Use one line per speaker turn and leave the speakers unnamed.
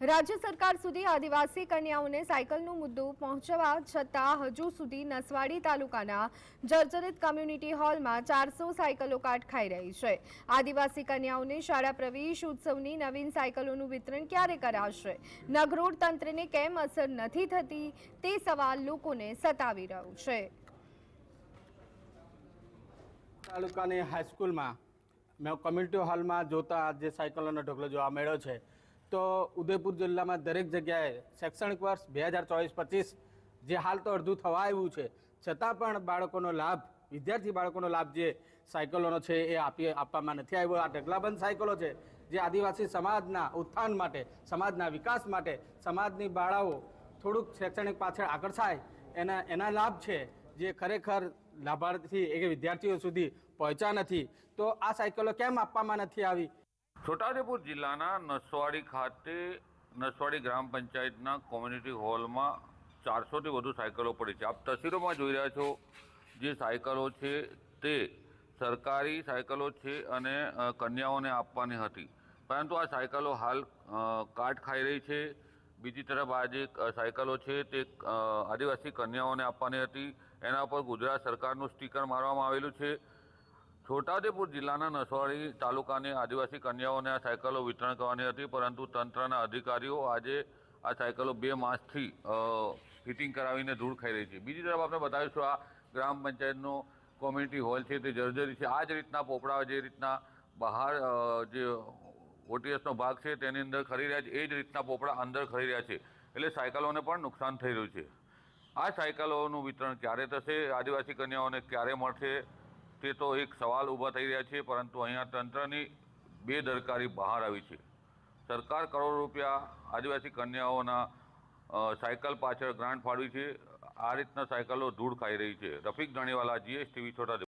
રાજ્ય સરકાર સુધી આદિવાસી કન્યાઓને સાયકલનો મુદ્દો પહોંચવા છતાં હજુ સુધી નસવાડી તાલુકાના જર્જરિત કમ્યુનિટી હોલમાં ચારસો સાયકલો કાટ ખાઈ રહી છે. આદિવાસી કન્યાઓને શાળા પ્રવેશ ઉત્સવની નવીન સાયકલોનું વિતરણ ક્યારે કરાશે? નગરોડ તંત્રને કેમ અસર નથી થતી? તે સવાલ લોકોને સતાવી રહ્યું છે.
તાલુકાની હાઈસ્કૂલમાં મેં કમ્યુનિટી હોલમાં જોતા જે સાયકલોનો ઢગલો જોવા મળ્યો છે તો ઉદયપુર જિલ્લામાં દરેક જગ્યાએ શૈક્ષણિક વર્ષ બે હજાર ચોવીસ પચીસ જે હાલ તો અડધું થવા આવ્યું છે. છતાં પણ બાળકોનો લાભ, વિદ્યાર્થી બાળકોનો લાભ જે સાયકલોનો છે એ આપી, આપવામાં નથી આવ્યો. આ ઢગલાબંધ સાયકલો છે જે આદિવાસી સમાજના ઉત્થાન માટે, સમાજના વિકાસ માટે, સમાજની બાળાઓ થોડુંક શૈક્ષણિક પાછળ આગળ થાય, એના એના લાભ છે જે ખરેખર લાભાર્થી એ વિદ્યાર્થીઓ સુધી પહોંચ્યા નથી. તો આ સાયકલો કેમ આપવામાં નથી આવી?
છોટાઉદેપુર જિલ્લાના નસવાડી ખાતે, નસવાડી ગ્રામ પંચાયતના કોમ્યુનિટી હોલમાં ચારસોથી વધુ સાયકલો પડી છે. આપ તસવીરોમાં જોઈ રહ્યા છો જે સાયકલો છે તે સરકારી સાયકલો છે અને કન્યાઓને આપવાની હતી. પરંતુ આ સાયકલો હાલ કાટ ખાઈ રહી છે. બીજી તરફ આ જે સાયકલો છે તે આદિવાસી કન્યાઓને આપવાની હતી. એના પર ગુજરાત સરકારનું સ્ટીકર મારવામાં આવેલું છે. છોટાઉદેપુર જિલ્લાના નસવાડી તાલુકાની આદિવાસી કન્યાઓને આ સાયકલો વિતરણ કરવાની હતી, પરંતુ તંત્રના અધિકારીઓ આજે આ સાયકલો બે માસથી ફિટિંગ કરાવીને ધૂળ ખાઈ રહી છે. બીજી તરફ આપણે બતાવીશું આ ગ્રામ પંચાયતનો કોમ્યુનિટી હોલ છે, તે જર્જરી છે. આ જ રીતના પોપડા જે રીતના બહાર જે ઓટીએસનો ભાગ છે, તેની અંદર ખરી રહ્યા છે. એ જ રીતના પોપડા અંદર ખરી રહ્યા છે. એટલે સાયકલોને પણ નુકસાન થઈ રહ્યું છે. આ સાયકલોનું વિતરણ ક્યારે થશે? આદિવાસી કન્યાઓને ક્યારે મળશે? તે તો એક સવાલ ઊભા થઈ રહ્યા છે, પરંતુ અહીંયા તંત્રની બેદરકારી બહાર આવી છે. સરકાર કરોડ રૂપિયા આદિવાસી કન્યાઓના સાયકલ પાછળ ગ્રાન્ટ ફાળવી છે. આ રીતના સાયકલો ધૂળ ખાઈ રહી છે. રફીક જાણીવાલા, જીએસટીવી, છોટા